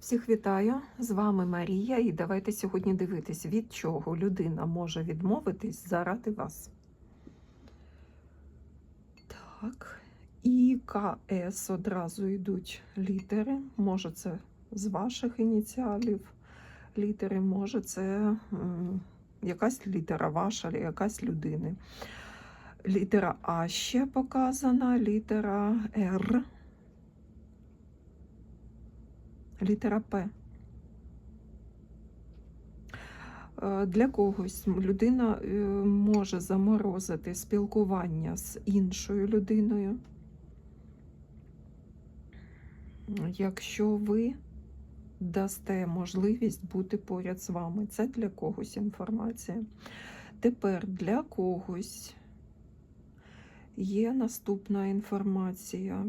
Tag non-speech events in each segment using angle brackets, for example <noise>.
Всіх вітаю! З вами Марія, і давайте сьогодні дивитись, від чого людина може відмовитись заради вас. Так, і КС одразу йдуть літери. Може, це з ваших ініціалів літери, може, це якась літера ваша, якась людини. Літера А ще показана, літера Р. Літера П. Е, Для когось людина е, може заморозити спілкування з іншою людиною. Якщо ви дасте можливість бути поряд з вами, це для когось інформація. Тепер для когось Є наступна інформація.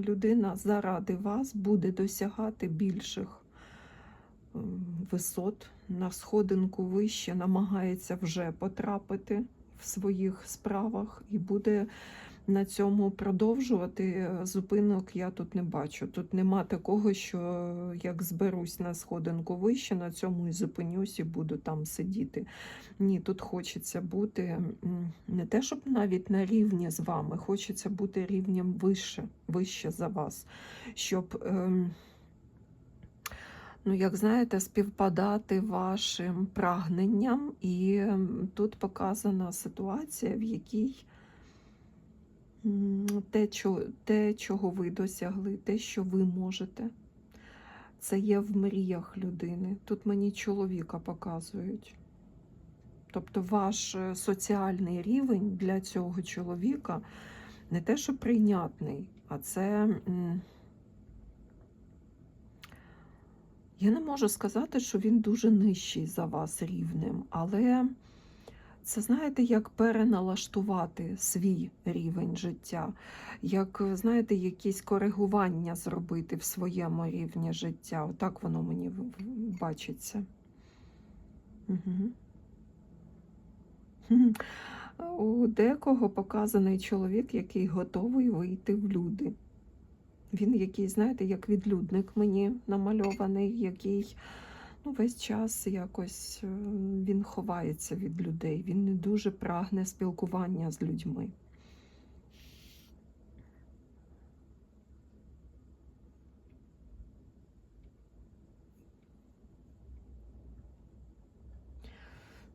Людина заради вас буде досягати більших висот, на сходинку вище намагається вже потрапити в своїх справах і буде на цьому продовжувати. Зупинок я тут не бачу. Тут нема такого, що як зберусь на сходинку вище, на цьому і зупинюсь і буду там сидіти. Ні, тут хочеться бути не те, щоб навіть на рівні з вами, хочеться бути рівнем вище, вище за вас, щоб, ем, ну, як знаєте, співпадати вашим прагненням. І ем, тут показана ситуація, в якій те, те, чого ви досягли, те, що ви можете. Це є в мріях людини. Тут мені чоловіка показують. Тобто ваш е, соціальний рівень для цього чоловіка не те, що прийнятний, а це. Я не можу сказати, що він дуже нижчий за вас рівнем, але це знаєте, як переналаштувати свій рівень життя, як знаєте, якісь коригування зробити в своєму рівні життя. Отак воно мені бачиться. Угу. <laughs> У декого показаний чоловік, який готовий вийти в люди. Він який, знаєте, як відлюдник мені намальований, який ну, весь час якось е, він ховається від людей, він не дуже прагне спілкування з людьми.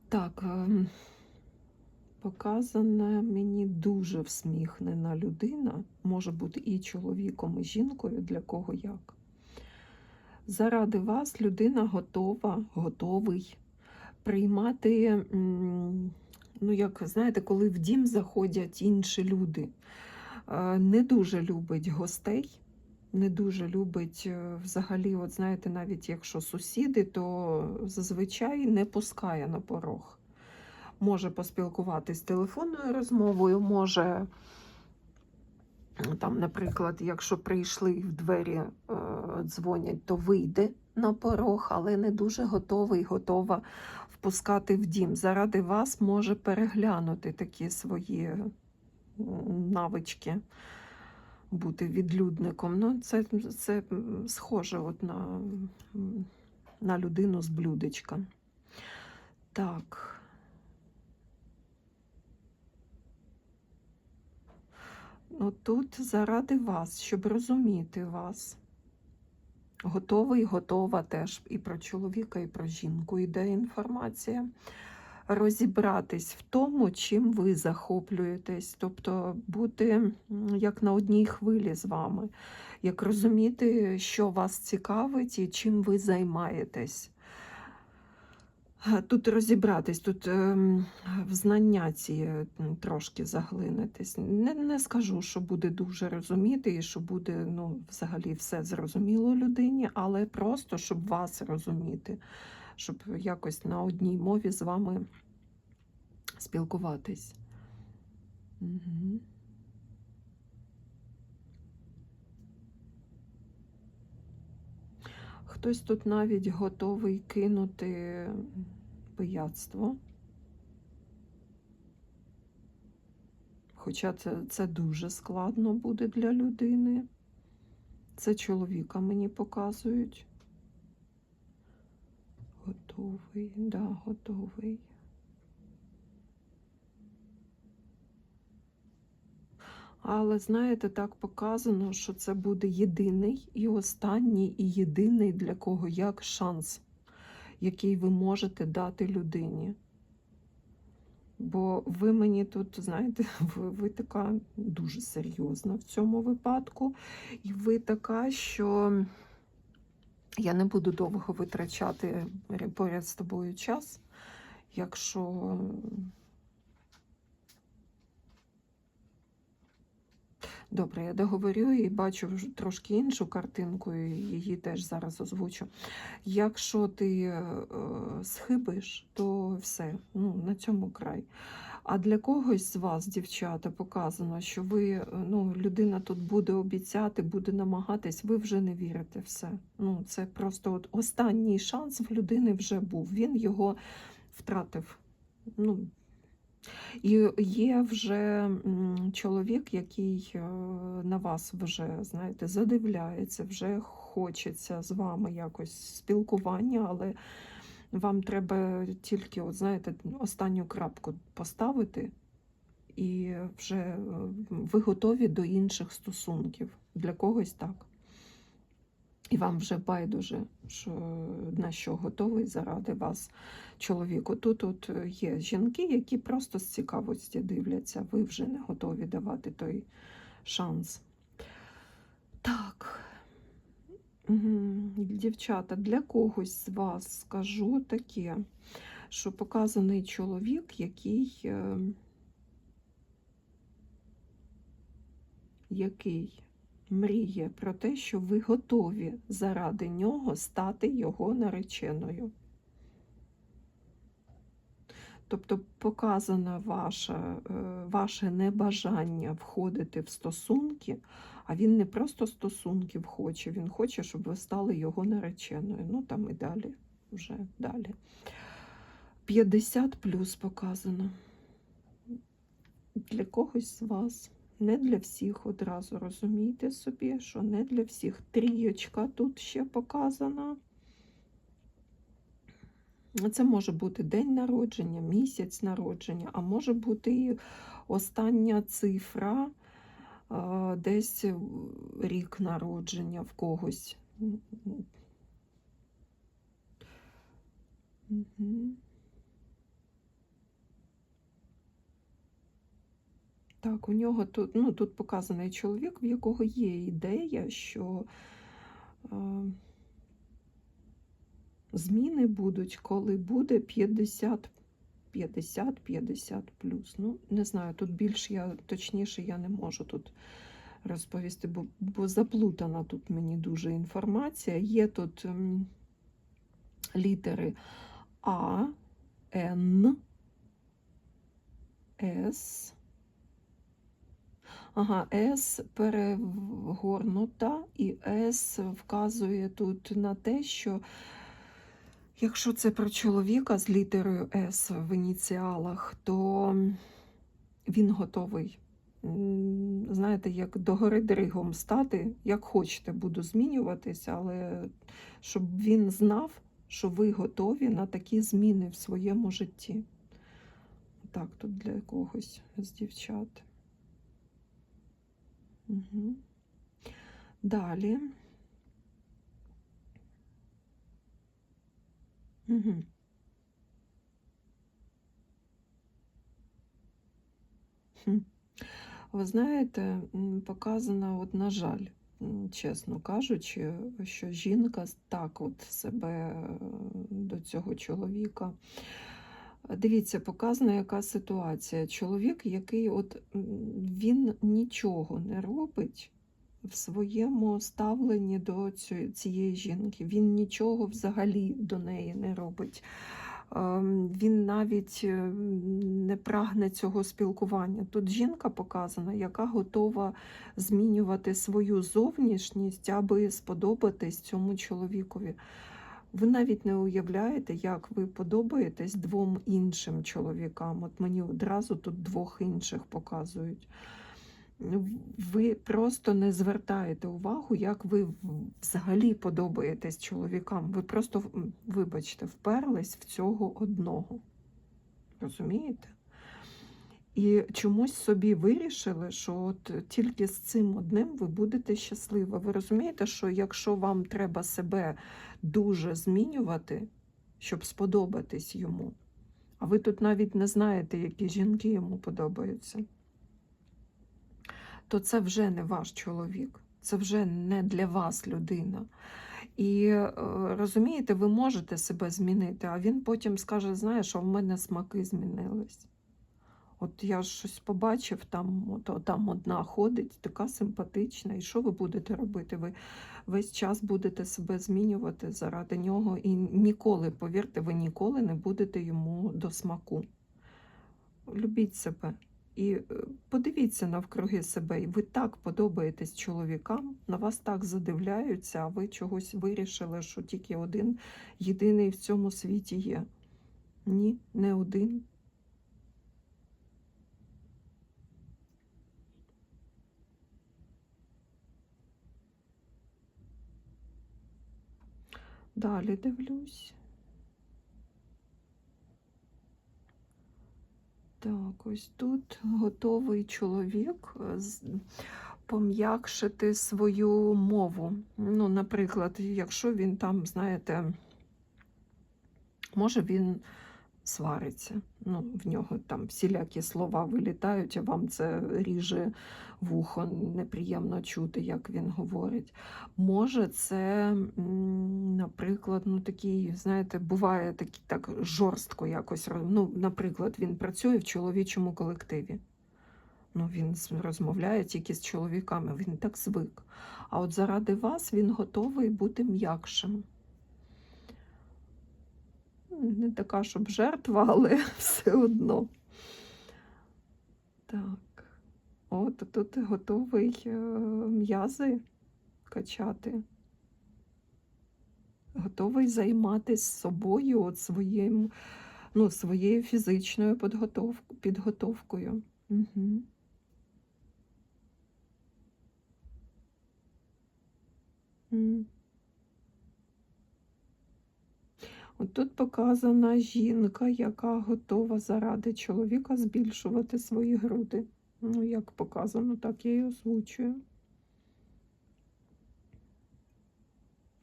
Так, ем, показана мені дуже всміхнена людина, може бути і чоловіком, і жінкою, для кого як. Заради вас людина готова, готовий приймати, ну, як знаєте, коли в дім заходять інші люди. Е, Не дуже любить гостей, не дуже любить е, взагалі, от знаєте, навіть якщо сусіди, то зазвичай не пускає на порог. Може поспілкуватись телефонною розмовою, може, там, наприклад, якщо прийшли в двері е, дзвонять, то вийде на порог, але не дуже готовий, готова впускати в дім. Заради вас може переглянути такі свої навички бути відлюдником. Ну, це, це схоже от на, на людину з блюдечка. Так. Тут заради вас, щоб розуміти вас. Готовий, готова теж і про чоловіка, і про жінку йде інформація. Розібратись в тому, чим ви захоплюєтесь, тобто бути як на одній хвилі з вами, як розуміти, що вас цікавить і чим ви займаєтесь. Тут розібратись, тут ем, в знання ці е, трошки заглинитись. Не, не скажу, що буде дуже розуміти і що буде ну, взагалі все зрозуміло людині, але просто щоб вас розуміти, щоб якось на одній мові з вами спілкуватись. Угу. Хтось тут навіть готовий кинути пияцтво. Хоча це, це дуже складно буде для людини. Це чоловіка мені показують. Готовий, да, готовий. Але знаєте, так показано, що це буде єдиний і останній, і єдиний для кого як шанс, який ви можете дати людині. Бо ви мені тут, знаєте, <laughs> ви, ви така дуже серйозна в цьому випадку, і ви така, що я не буду довго витрачати поряд з тобою час, якщо Добре, я договорю і бачу трошки іншу картинку, і її теж зараз озвучу. Якщо ти е, схибиш, то все, ну, на цьому край. А для когось з вас, дівчата, показано, що ви, е, ну, людина тут буде обіцяти, буде намагатись, ви вже не вірите все. Ну, Це просто от останній шанс в людини вже був. Він його втратив. Ну, і є вже чоловік, який е, на вас вже, знаєте, задивляється, вже хочеться з вами якось спілкування, але вам треба тільки, от, знаєте, останню крапку поставити, і вже е, ви готові до інших стосунків. Для когось так. І вам вже байдуже, на що готовий заради вас чоловіку. Тут от є жінки, які просто з цікавості дивляться, ви вже не готові давати той шанс. Так, дівчата, для когось з вас скажу таке, що показаний чоловік, який, е, який мріє про те, що ви готові заради нього стати його нареченою. Тобто показано ваше, ваше небажання входити в стосунки, а він не просто стосунків хоче, він хоче, щоб ви стали його нареченою. Ну там і далі, вже далі. 50 плюс показано. Для когось з вас. Не для всіх одразу розумійте собі, що не для всіх. Трієчка тут ще показана. Це може бути день народження, місяць народження, а може бути і остання цифра, десь рік народження в когось. Угу. Так, у нього тут ну, тут показаний чоловік, в якого є ідея, що е, зміни будуть, коли буде 50 50-50 плюс. Ну, не знаю, тут більш я точніше я не можу тут розповісти, бо, бо заплутана тут мені дуже інформація. Є тут м, літери А, Н, С. Ага, С перегорнута, і С вказує тут на те, що якщо це про чоловіка з літерою С в ініціалах, то він готовий. Знаєте, як догори дригом стати, як хочете, буду змінюватися, але щоб він знав, що ви готові на такі зміни в своєму житті. Так, тут для когось з дівчат. Угу. Далі. Угу. Ви знаєте, показано, от, на жаль, чесно кажучи, що жінка так от себе е, до цього чоловіка. Дивіться, показана яка ситуація. Чоловік, який от він нічого не робить в своєму ставленні до цієї жінки. Він нічого взагалі до неї не робить. Ем, він навіть е, не прагне цього спілкування. Тут жінка показана, яка готова змінювати свою зовнішність, аби сподобатись цьому чоловікові. Ви навіть не уявляєте, як ви подобаєтесь двом іншим чоловікам. От мені одразу тут двох інших показують. ви просто не звертаєте увагу, як ви взагалі подобаєтесь чоловікам. Ви просто, вибачте, вперлись в цього одного. Розумієте? І чомусь собі вирішили, що от тільки з цим одним ви будете щаслива. Ви розумієте, що якщо вам треба себе дуже змінювати, щоб сподобатись йому, а ви тут навіть не знаєте, які жінки йому подобаються, то це вже не ваш чоловік, це вже не для вас людина. І е, розумієте, ви можете себе змінити, а він потім скаже: знаєш, а в мене смаки змінились. От я щось побачив, там, от, там одна ходить, така симпатична. І що ви будете робити? Ви весь час будете себе змінювати заради нього, і ніколи, повірте, ви ніколи не будете йому до смаку. Любіть себе. І е, подивіться навкруги себе, і ви так подобаєтесь чоловікам, на вас так задивляються, а ви чогось вирішили, що тільки один єдиний в цьому світі є. Ні, не один. Далі дивлюсь. Так, ось тут готовий чоловік е, пом'якшити свою мову. Ну, наприклад, якщо він там, знаєте, може він свариться. Ну, в нього там всілякі слова вилітають, а вам це ріже вухо, неприємно чути, як він говорить. Може, це, наприклад, ну такий, знаєте, буває такий так жорстко якось. Ну, наприклад, він працює в чоловічому колективі. Ну, він розмовляє тільки з чоловіками, він так звик. А от заради вас він готовий бути м'якшим. Не така, щоб жертва, але <laughs> все одно. Так. От тут готовий е, м'язи качати. Готовий займатися собою, от своїм, ну, своєю фізичною підготов- підготовкою. Угу. От тут показана жінка, яка готова заради чоловіка збільшувати свої груди. Ну, як показано, так я і озвучую.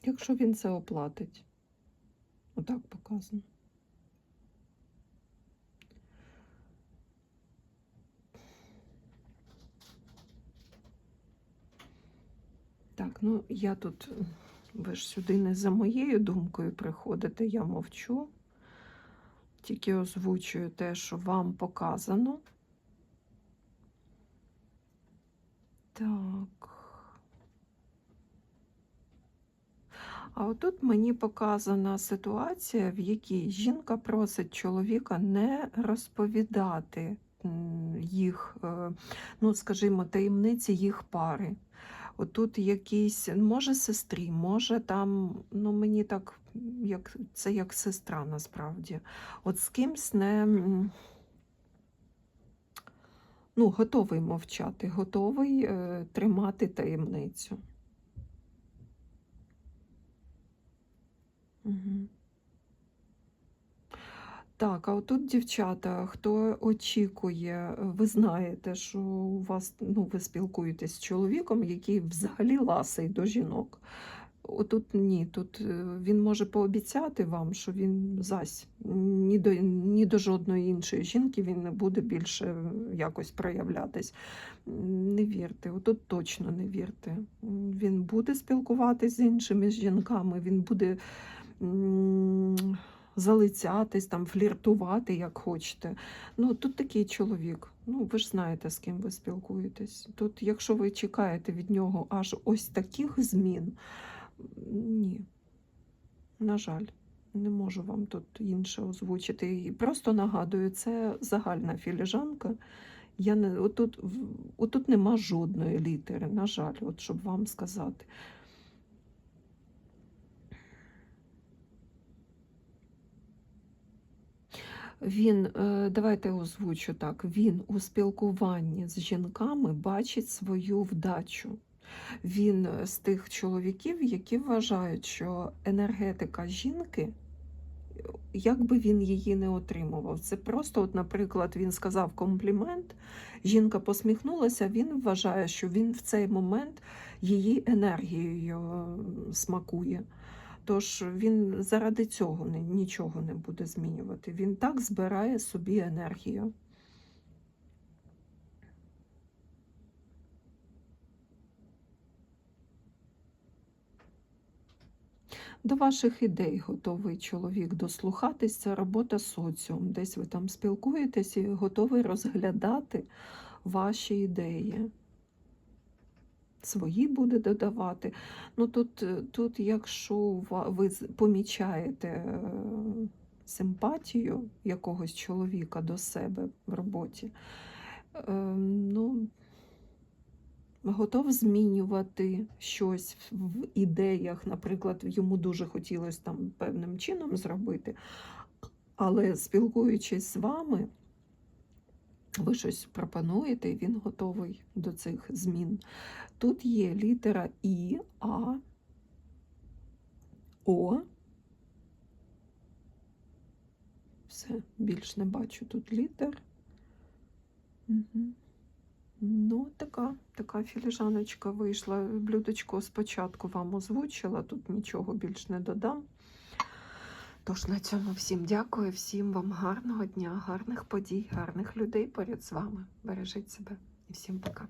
Якщо він це оплатить. Отак показано. Так, ну я тут, ви ж сюди не за моєю думкою приходите, я мовчу. Тільки озвучую те, що вам показано. Так. А отут мені показана ситуація, в якій жінка просить чоловіка не розповідати їх, е, ну, скажімо, таємниці їх пари. Отут якийсь, може, сестрі, може там, ну мені так, як, це як сестра насправді. От з кимсь не. Ну, готовий мовчати, готовий е, тримати таємницю. Угу. Так, а отут, дівчата, хто очікує, ви знаєте, що у вас, ну, ви спілкуєтесь з чоловіком, який взагалі ласий до жінок. Отут ні, тут е, він може пообіцяти вам, що він зась ні до, ні до жодної іншої жінки він не буде більше е, якось проявлятись. Не вірте, отут точно не вірте. Він буде спілкуватись з іншими жінками, він буде залицятись, там, фліртувати, як хочете. Ну, тут такий чоловік. Ну, ви ж знаєте, з ким ви спілкуєтесь. Тут, якщо ви чекаєте від нього аж ось таких змін, ні. На жаль, не можу вам тут інше озвучити. І просто нагадую, це загальна філіжанка. Я не, отут, отут нема жодної літери, на жаль, от щоб вам сказати. Він, е, давайте озвучу так, він у спілкуванні з жінками бачить свою вдачу. Він е, з тих чоловіків, які вважають, що енергетика жінки, як би він її не отримував, це просто, от, наприклад, він сказав комплімент, жінка посміхнулася, він вважає, що він в цей момент її енергією е, смакує. Тож він заради цього нічого не буде змінювати. Він так збирає собі енергію. До ваших ідей готовий чоловік дослухатись, це робота соціум. Десь ви там спілкуєтесь і готовий розглядати ваші ідеї. Свої буде додавати. Ну тут, е, тут якщо ви помічаєте е, симпатію якогось чоловіка до себе в роботі, е, ну, готов змінювати щось в ідеях. Наприклад, йому дуже хотілося там певним чином зробити, але спілкуючись з вами, ви щось пропонуєте, і він готовий до цих змін. Тут є літера І, А, О. Все, більш не бачу тут літер. Угу. Ну, така, така філіжаночка вийшла. Блюдечко спочатку вам озвучила, тут нічого більш не додам. Тож на цьому всім дякую, всім вам гарного дня, гарних подій, гарних людей поряд з вами. Бережіть себе і всім пока.